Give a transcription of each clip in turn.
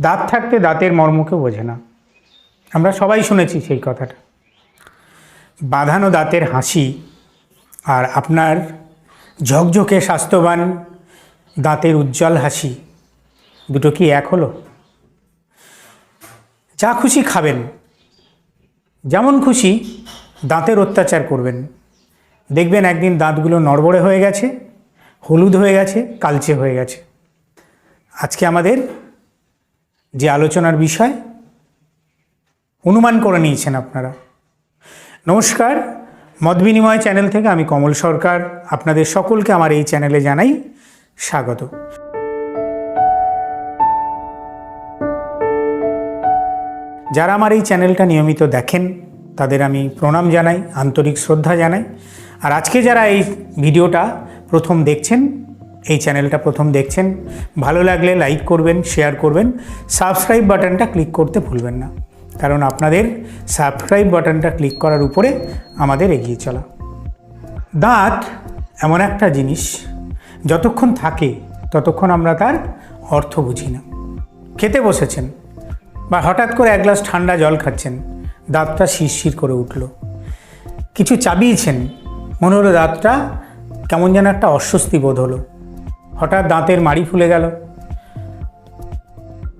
দাঁত থাকতে দাঁতের মর্মকে বোঝে না। আমরা সবাই শুনেছি সেই কথাটা। বাঁধানো দাঁতের হাসি আর আপনার ঝকঝকে স্বাস্থ্যবান দাঁতের উজ্জ্বল হাসি দুটো কি এক হলো? যা খুশি খাবেন, যেমন খুশি দাঁতের অত্যাচার করবেন। দেখবেন একদিন দাঁতগুলো নড়বড়ে হয়ে গেছে, হলুদ হয়ে গেছে, কালচে হয়ে গেছে। আজকে আমাদের যে আলোচনার বিষয় অনুমান করে নিয়েছেন আপনারা। নমস্কার, মত বিনিময় চ্যানেল থেকে আমি কমল সরকার, আপনাদের সকলকে আমার এই চ্যানেলে জানাই স্বাগত। যারা আমার এই চ্যানেলটা নিয়মিত দেখেন, তাদের আমি প্রণাম জানাই, আন্তরিক শ্রদ্ধা জানাই। আর আজকে যারা এই ভিডিওটা প্রথম দেখছেন এই চ্যানেলটা প্রথম দেখছেন। ভালো লাগলে লাইক করবেন শেয়ার করবেন। সাবস্ক্রাইব বাটনটা ক্লিক করতে ভুলবেন না। কারণ আপনাদের সাবস্ক্রাইব বাটনটা ক্লিক করার উপরে আমাদের এগিয়ে চলা। দাঁত এমন একটা জিনিস, যতক্ষণ থাকে ততক্ষণ আমরা তার অর্থ বুঝি না। খেতে বসেছেন বা হঠাৎ করে এক গ্লাস ঠান্ডা জল খাচ্ছেন, দাঁতটা শিরশির করে উঠল। কিছু চাবিয়েছেন, মনে হলো দাঁতটা কেমন যেন একটা অস্বস্তি বোধ হলো। হঠাৎ দাঁতের মাড়ি ফুলে গেল।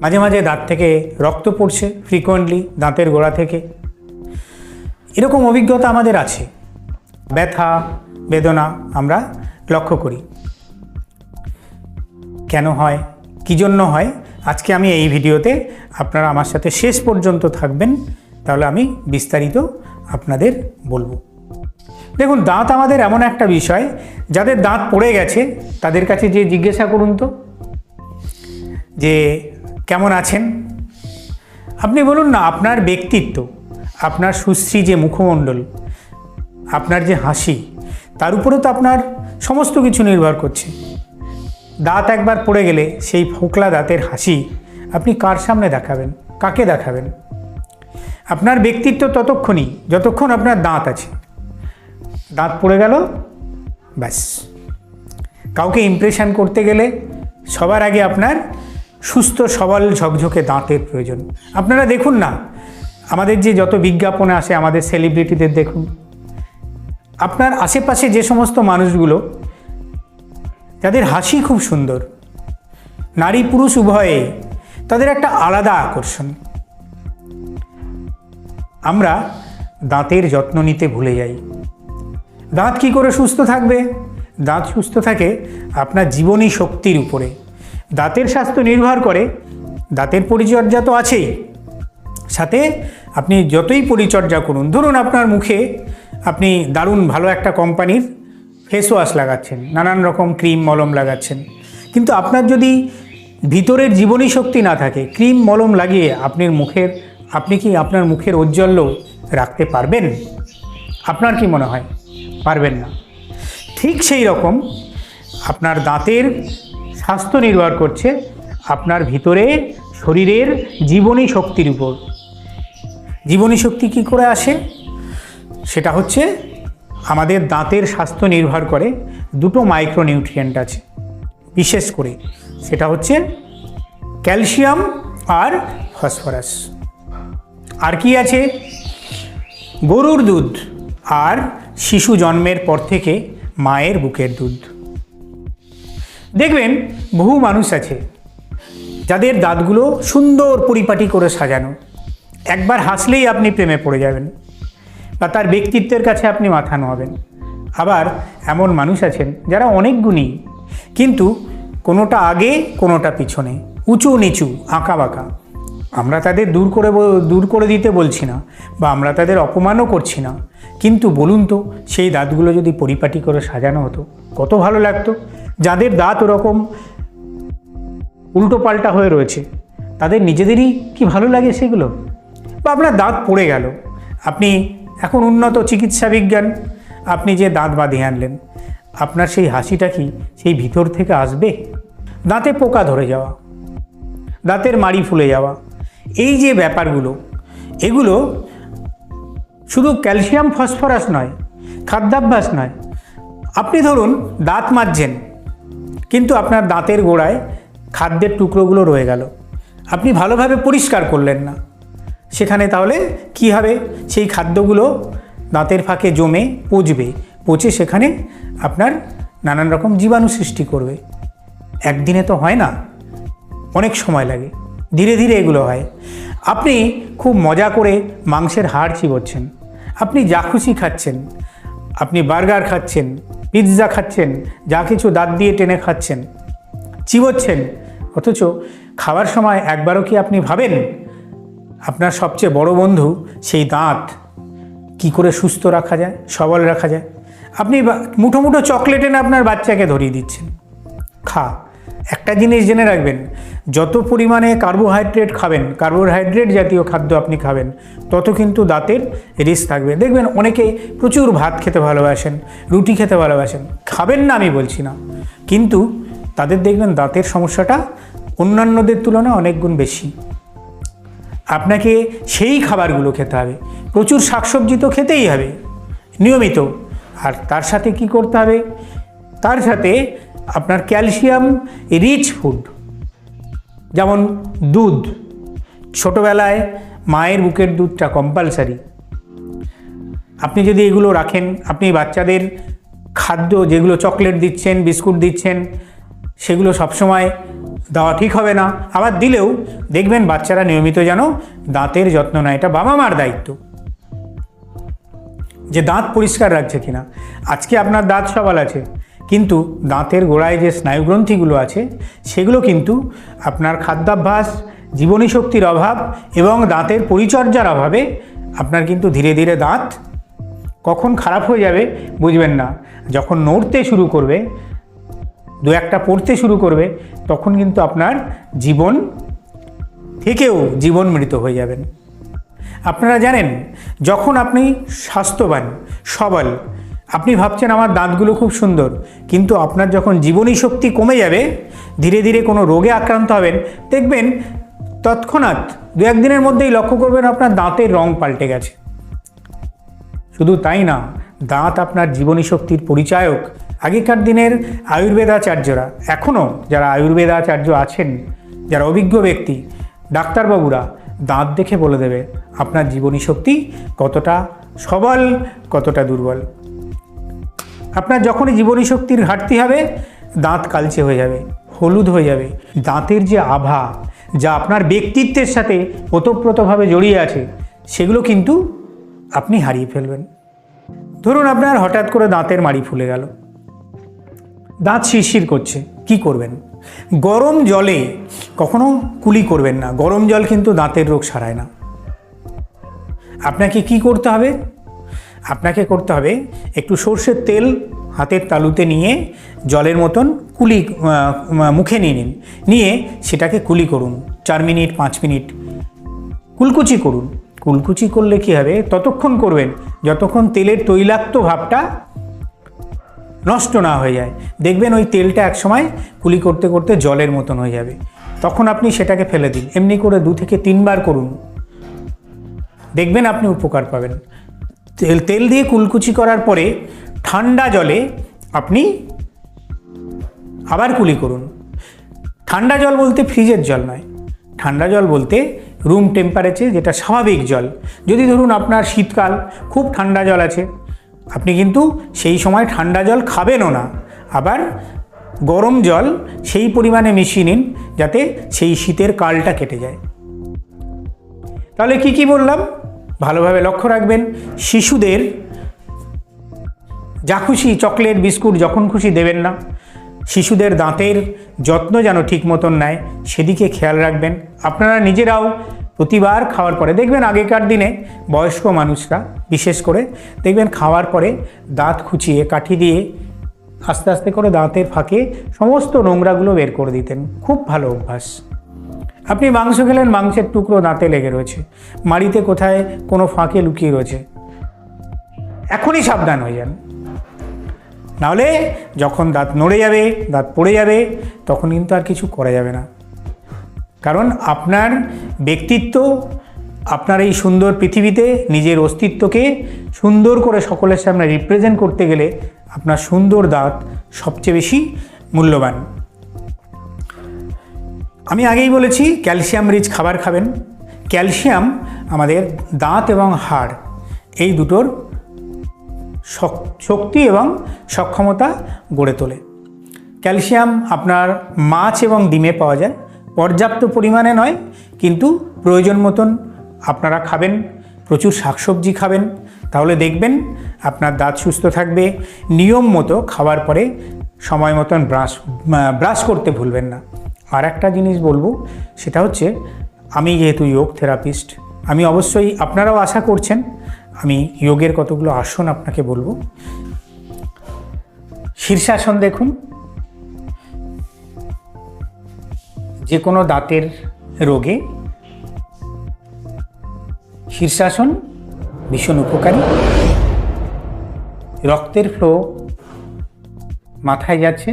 মাঝে মাঝে দাঁত থেকে রক্ত পড়ছে ফ্রিকোয়েন্টলি দাঁতের গোড়া থেকে। এরকম অভিজ্ঞতা আমাদের আছে। ব্যথা, বেদনা আমরা লক্ষ্য করি। কেন হয়? কী জন্য হয়? আজকে আমি এই ভিডিওতে আপনারা আমার সাথে শেষ পর্যন্ত থাকবেন। তাহলে আমি বিস্তারিত আপনাদের বলব। দেখুন, দাঁত আমাদের এমন একটা বিষয়, যাদের দাঁত পড়ে গেছে, তাদের কাছে যে জিজ্ঞাসা করুন তো, যে কেমন আছেন? আপনি বলুন না, আপনার ব্যক্তিত্ব, আপনার সুশ্রী যে মুখমণ্ডল, আপনার যে হাসি, তার উপরেও তো আপনার সমস্ত কিছু নির্ভর করছে। দাঁত একবার পড়ে গেলে সেই ফোকলা দাঁতের হাসি আপনি কার সামনে দেখাবেন, কাকে দেখাবেন? আপনার ব্যক্তিত্ব ততক্ষণই, যতক্ষণ আপনার দাঁত আছে। দাঁত পড়ে গেল, ব্যাস। কাউকে ইমপ্রেশন করতে গেলে সবার আগে আপনার সুস্থ, সবল, ঝকঝকে দাঁতের প্রয়োজন। আপনারা দেখুন না, আমাদের যে যত বিজ্ঞাপনে আসে, আমাদের সেলিব্রিটিদের দেখুন। আপনার আশেপাশে যে সমস্ত মানুষগুলো, যাদের হাসি খুব সুন্দর, নারী পুরুষ উভয়ে, তাদের একটা আলাদা আকর্ষণ। আমরা দাঁতের যত্ন নিতে ভুলে যাই। দাঁত কি করে সুস্থ থাকবে? দাঁত সুস্থ থাকে আপনার জীবনী শক্তির উপরে। দাঁতের স্বাস্থ্য নির্ভর করে, দাঁতের পরিচর্যা তো আছেই। সাথে আপনি যতই পরিচর্যা করুন, ধরুন আপনার মুখে আপনি দারুণ ভালো একটা কোম্পানির ফেস ওয়াশ লাগাচ্ছেন, নানান রকম ক্রিম মলম লাগাচ্ছেন। কিন্তু আপনার যদি ভিতরের জীবনী শক্তি না থাকে, ক্রিম মলম লাগিয়ে আপনার মুখের, আপনি কি আপনার মুখের ঔজ্জ্বল্য রাখতে পারবেন? আপনার কি মনে হয়? পারবেন না। ঠিক সেই রকম আপনার দাঁতের স্বাস্থ্য নির্ভর করছে আপনার ভিতরে শরীরের জীবনী শক্তির উপর। জীবনী শক্তি কী করে আসে? সেটা হচ্ছে আমাদের দাঁতের স্বাস্থ্য নির্ভর করে দুটো মাইক্রোনিউট্রিয়েন্ট আছে। বিশেষ করে সেটা হচ্ছে ক্যালসিয়াম আর ফসফরাস। আর কি আছে? গরুর দুধ আর শিশু জন্মের পর থেকে মায়ের বুকের দুধ। দেখবেন, বহু মানুষ আছে, যাদের দাঁতগুলো সুন্দর পরিপাটি করে সাজানো। একবার হাসলেই আপনি প্রেমে পড়ে যাবেন বা তার ব্যক্তিত্বের কাছে আপনি মাথা নোয়াবেন। আবার এমন মানুষ আছেন যারা অনেক গুণী, কিন্তু কোনোটা আগে, কোনোটা পিছনে উঁচু নিচু আঁকা বাঁকা আমরা তাদের দূর করে দূর করে দিতে বলছি না, বা আমরা তাদের অপমানও করছি না। কিন্তু বলুন তো, সেই দাঁতগুলো যদি পরিপাটি করে সাজানো হতো, কত ভালো লাগতো। যাদের দাঁত ওরকম উল্টো পাল্টা হয়ে রয়েছে, তাদের নিজেদেরই কি ভালো লাগে সেগুলো? বা আপনার দাঁত পড়ে গেল, আপনি এখন উন্নত চিকিৎসা বিজ্ঞান, আপনি যে দাঁত বাঁধিয়ে আনলেন, আপনার সেই হাসিটা কি সেই ভিতর থেকে আসবে? দাঁতে পোকা ধরে যাওয়া, দাঁতের মাড়ি ফুলে যাওয়া এই যে ব্যাপারগুলো, এগুলো শুধু ক্যালসিয়াম, ফসফরাস নয়, খাদ্যাভ্যাস নয়। আপনি ধরুন দাঁত মাজছেন, কিন্তু আপনার দাঁতের গোড়ায় খাদ্যের টুকরোগুলো রয়ে গেল। আপনি ভালোভাবে পরিষ্কার করলেন না। সেখানে তাহলে কি হবে? সেই খাদ্যগুলো দাঁতের ফাঁকে জমে পচবে, পচে সেখানে আপনার নানান রকম জীবাণু সৃষ্টি করবে। একদিনে তো হয় না, অনেক সময় লাগে। ধীরে ধীরে এগুলো হয়। আপনি খুব মজা করে মাংসের হাড় চিবোচ্ছেন। আপনি যা খুশি খাচ্ছেন। আপনি বার্গার খাচ্ছেন, পিৎজা খাচ্ছেন, যা কিছু দাঁত দিয়ে টেনে খাচ্ছেন। চিবোচ্ছেন। অথচ খাওয়ার সময় একবারও কি আপনি ভাবেন, আপনার সবচেয়ে বড় বন্ধু সেই দাঁত কি করে সুস্থ রাখা যায়, সবল রাখা যায়? আপনি মুঠো মুঠো চকলেট এনে আপনার বাচ্চাকে ধরিয়ে দিচ্ছেন। খা। একটা জিনিস জেনে রাখবেন, যত পরিমাণে কার্বোহাইড্রেট খাবেন কার্বোহাইড্রেট জাতীয় খাদ্য আপনি খাবেন, তত কিন্তু দাঁতের রিস্ক থাকবে। দেখবেন অনেকে প্রচুর ভাত খেতে ভালোবাসেন, রুটি খেতে ভালোবাসেন, খাবেন না আমি বলছি না। কিন্তু তাদের দেখবেন দাঁতের সমস্যাটা অন্যান্যদের তুলনায় অনেক গুণ বেশি। আপনাকে সেই খাবারগুলো খেতে হবে, প্রচুর শাকসবজি তো খেতেই হবে, নিয়মিত। আর তার সাথে কি করতে হবে? তার সাথে আপনার ক্যালসিয়াম রিচ ফুড যেমন দুধ। ছোটোবেলায় মায়ের বুকের দুধটা কম্পালসারি আপনি যদি এগুলো রাখেন, আপনি বাচ্চাদের খাদ্য যেগুলো চকলেট দিচ্ছেন, বিস্কুট দিচ্ছেন, সেগুলো সবসময় দেওয়া ঠিক হবে না। আবার দিলেও দেখবেন বাচ্চারা নিয়মিত যেন দাঁতের যত্ন নেয়। এটা বাবা মার দায়িত্ব। যে দাঁত পরিষ্কার রাখছে কিনা। আজকে আপনার দাঁত সবাল আছে। কিন্তু দাঁতের গোড়ায় যে স্নায়ুগ্রন্থিগুলো আছে, সেগুলো কিন্তু আপনার খাদ্যাভ্যাস, জীবনী শক্তির অভাব এবং দাঁতের পরিচর্যার অভাবে আপনার কিন্তু ধীরে ধীরে দাঁত কখন খারাপ হয়ে যাবে বুঝবেন না। যখন নড়তে শুরু করবে, দু একটা পড়তে শুরু করবে, তখন কিন্তু আপনার জীবন থেকেও জীবন মৃত হয়ে যাবেন। আপনারা জানেন, যখন আপনি স্বাস্থ্যবান, সবল আপনি ভাবছেন আমার দাঁতগুলো খুব সুন্দর, কিন্তু আপনার যখন জীবনী শক্তি কমে যাবে, ধীরে ধীরে কোনো রোগে আক্রান্ত হবেন, দেখবেন তৎক্ষণাৎ দু একদিনের মধ্যেই লক্ষ্য করবেন আপনার দাঁতের রং পাল্টে গেছে। শুধু তাই না, দাঁত আপনার জীবনী শক্তির পরিচায়ক, আগেকার দিনের আয়ুর্বেদাচার্যরা, এখনও যারা আয়ুর্বেদাচার্য আছেন, যারা অভিজ্ঞ ব্যক্তি, ডাক্তারবাবুরা, দাঁত দেখে বলে দেবে, আপনার জীবনী শক্তি কতটা সবল, কতটা দুর্বল। আপনার যখনই জীবনী শক্তির ঘাটতি হবে, দাঁত কালচে হয়ে যাবে, হলুদ হয়ে যাবে। দাঁতের যে আভা, যা আপনার ব্যক্তিত্বের সাথে ওতপ্রোতভাবে জড়িয়ে আছে, সেগুলো কিন্তু আপনি হারিয়ে ফেলবেন। ধরুন আপনার হঠাৎ করে দাঁতের মাড়ি ফুলে গেল। দাঁত শিরশির করছে, কি করবেন? গরম জলে কখনো কুলি করবেন না, গরম জল কিন্তু দাঁতের রোগ সারায় না। আপনাকে কি করতে হবে? আপনাকে করতে হবে একটু সর্ষের তেল হাতের তালুতে নিয়ে জলের মতন কুলি মুখে নিয়ে নিন। নিয়ে সেটাকে কুলি করুন। চার মিনিট, পাঁচ মিনিট। কুলকুচি করুন। কুলকুচি করলে কি হবে? ততক্ষণ করবেন। যতক্ষণ তেলের তৈলাক্ত ভাবটা নষ্ট না হয়ে যায়। দেখবেন ওই তেলটা একসময় কুলি করতে করতে জলের মতন হয়ে যাবে। তখন আপনি সেটাকে ফেলে দিন। এমনি করে দু থেকে তিনবার করুন। দেখবেন আপনি উপকার পাবেন। তেল তেল দিয়ে কুলকুচি করার পরে ঠান্ডা জলে আপনি আবার কুলি করুন। ঠান্ডা জল বলতে ফ্রিজের জল নয়। ঠান্ডা জল বলতে রুম টেম্পারেচার যেটা স্বাভাবিক জল। যদি ধরুন আপনার শীতকাল, খুব ঠান্ডা জল আছে, আপনি কিন্তু সেই সময় ঠান্ডা জল খাবেনও না। আবার গরম জল সেই পরিমাণে মিশিয়ে নিন, যাতে সেই শীতের কালটা কেটে যায়। তাহলে কি কি বললাম? ভালোভাবে লক্ষ্য রাখবেন। শিশুদের যা খুশি চকলেট, বিস্কুট যখন খুশি দেবেন না। শিশুদের দাঁতের যত্ন যেন ঠিক মতন নেয়, সেদিকে খেয়াল রাখবেন। আপনারা নিজেরাও প্রতিবার খাওয়ার পরে দেখবেন আগেকার দিনে বয়স্ক মানুষরা, বিশেষ করে দেখবেন খাওয়ার পরে দাঁত খুঁচিয়ে, কাঠি দিয়ে আস্তে আস্তে করে দাঁতের ফাঁকে সমস্ত নোংরাগুলো বের করে দিতেন। খুব ভালো অভ্যাস। আপনি মাংস খেলেন, মাংসের টুকরো দাঁতে লেগে রয়েছে। মাড়িতে কোথায় কোনো ফাঁকে লুকিয়ে রয়েছে। এখনই সাবধান হয়ে যান। নাহলে যখন দাঁত নড়ে যাবে, দাঁত পড়ে যাবে, তখন কিন্তু আর কিছু করা যাবে না। কারণ আপনার ব্যক্তিত্ব, আপনার এই সুন্দর পৃথিবীতে নিজের অস্তিত্বকে সুন্দর করে সকলের সামনে রিপ্রেজেন্ট করতে গেলে আপনার সুন্দর দাঁত সবচেয়ে বেশি মূল্যবান। আমি আগেই বলেছি, ক্যালসিয়াম রিচ খাবার খাবেন। ক্যালসিয়াম আমাদের দাঁত এবং হাড়, এই দুটোর শক্তি এবং সক্ষমতা গড়ে তোলে। ক্যালসিয়াম আপনার মাছ এবং ডিমে পাওয়া যায়। পর্যাপ্ত পরিমাণে নয়, কিন্তু প্রয়োজন মতন আপনারা খাবেন, প্রচুর শাকসবজি খাবেন। তাহলে দেখবেন আপনার দাঁত সুস্থ থাকবে। নিয়ম মতো খাওয়ার পরে সময় মতন ব্রাশ ব্রাশ করতে ভুলবেন না। আর একটা জিনিস বলব, সেটা হচ্ছে আমি যেহেতু যোগ থেরাপিস্ট, আমি অবশ্যই আপনারাও আশা করছেন, আমি যোগের কতগুলো আসন আপনাকে বলব। শীর্ষাসন দেখুন যে কোনো দাঁতের রোগে শীর্ষাসন ভীষণ উপকারী, রক্তের ফ্লো মাথায় যাচ্ছে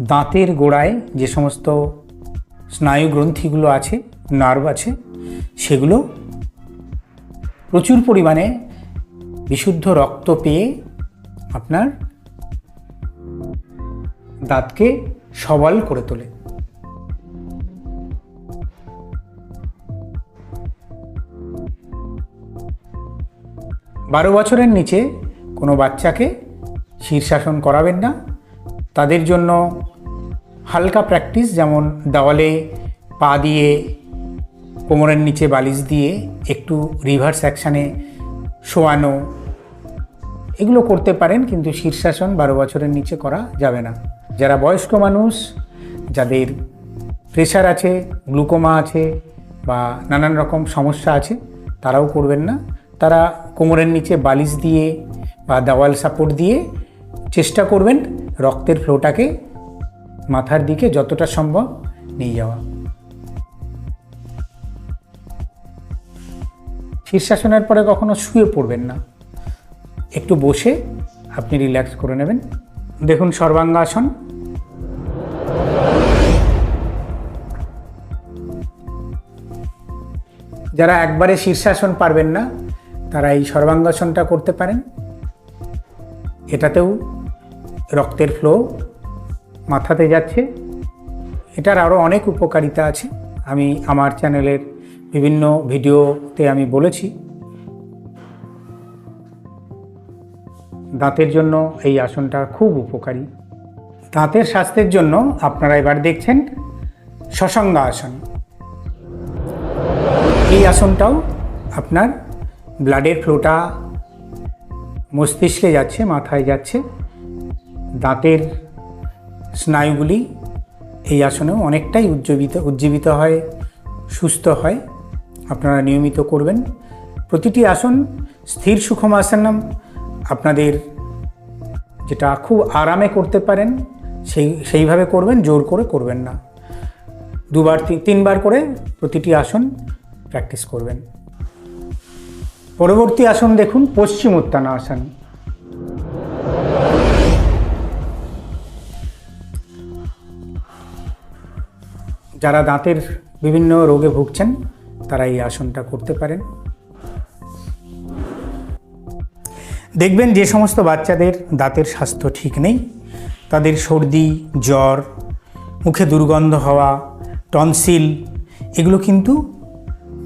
দাঁতের গোড়ায় যে সমস্ত স্নায়ু গ্রন্থিগুলো আছে, নার্ভ আছে, সেগুলো প্রচুর পরিমাণে বিশুদ্ধ রক্ত পেয়ে আপনার দাঁতকে সবল করে তোলে। বারো বছরের নিচে কোনো বাচ্চাকে শীর্ষাসন করাবেন না। তাদের জন্য হালকা প্র্যাকটিস যেমন দেওয়ালে পা দিয়ে কোমরের নিচে বালিশ দিয়ে একটু রিভার্স অ্যাকশানে শোয়ানো, এগুলো করতে পারেন, কিন্তু শীর্ষাসন বারো বছরের নিচে করা যাবে না। যারা বয়স্ক মানুষ, যাদের প্রেশার আছে গ্লুকোমা আছে বা নানান রকম সমস্যা আছে, তারাও করবেন না। তারা কোমরের নিচে বালিশ দিয়ে বা দেওয়াল সাপোর্ট দিয়ে চেষ্টা করবেন রক্তের ফ্লোটাকে মাথার দিকে যতটা সম্ভব নিয়ে যাওয়া। শীর্ষাসনের পরে কখনো শুয়ে পড়বেন না। একটু বসে আপনি রিল্যাক্স করে নেবেন। দেখুন সর্বাঙ্গাসন। যারা একবারে শীর্ষাসন পারবেন না, তারা এই সর্বাঙ্গাসনটা করতে পারেন। এটাতেও রক্তের ফ্লো মাথাতে যাচ্ছে। এটার আরও অনেক উপকারিতা আছে। আমি আমার চ্যানেলের বিভিন্ন ভিডিওতে আমি বলেছি। দাঁতের জন্য এই আসনটা খুব উপকারী। দাঁতের স্বাস্থ্যের জন্য আপনারা এবার দেখছেন শশাঙ্গ আসন। এই আসনটাও আপনার ব্লাডের ফ্লোটা মস্তিষ্কে যাচ্ছে, মাথায় যাচ্ছে। দাঁতের স্নায়ুগুলি এই আসনেও অনেকটাই উজ্জীবিত উজ্জীবিত হয়, সুস্থ হয়। আপনারা নিয়মিত করবেন। প্রতিটি আসন স্থির সুখম আসনম। আপনাদের যেটা খুব আরামে করতে পারেন, সেই, সেইভাবে করবেন, জোর করে করবেন না। দুবার তিন- তিনবার করে প্রতিটি আসন প্র্যাকটিস করবেন। পরবর্তী আসন দেখুন পশ্চিম উত্তানা আসন। যারা দাঁতের বিভিন্ন রোগে ভুগছেন, তারা এই আসনটা করতে পারেন। দেখবেন যে সমস্ত বাচ্চাদের দাঁতের স্বাস্থ্য ঠিক নেই। তাদের সর্দি, জ্বর, মুখে দুর্গন্ধ হওয়া, টনসিল, এগুলো কিন্তু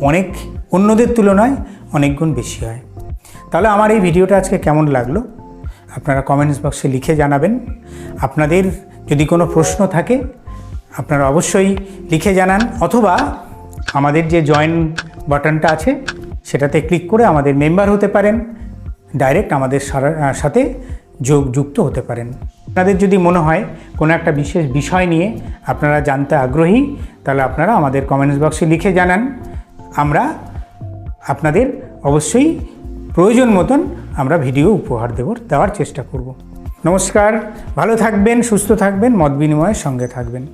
অনেক অন্যদের তুলনায় অনেক গুণ বেশি হয়। তাহলে আমার এই ভিডিওটা আজকে কেমন লাগল? আপনারা কমেন্টস বক্সে লিখে জানাবেন। আপনাদের যদি কোনো প্রশ্ন থাকে আপনারা অবশ্যই লিখে জানান অথবা আমাদের যে জয়েন বাটনটা আছে, সেটাতে ক্লিক করে আমাদের মেম্বার হতে পারেন ডাইরেক্ট আমাদের সাথে যোগ, যুক্ত হতে পারেন। আপনাদের যদি মনে হয় কোনো একটা বিশেষ বিষয় নিয়ে আপনারা জানতে আগ্রহী, তাহলে আপনারা আমাদের কমেন্টস বক্সে লিখে জানান। আমরা আপনাদের অবশ্যই প্রয়োজন মতন আমরা ভিডিও উপহার দেব, দেওয়ার চেষ্টা করব। নমস্কার, ভালো থাকবেন, সুস্থ থাকবেন, মত বিনিময়ের সঙ্গে থাকবেন।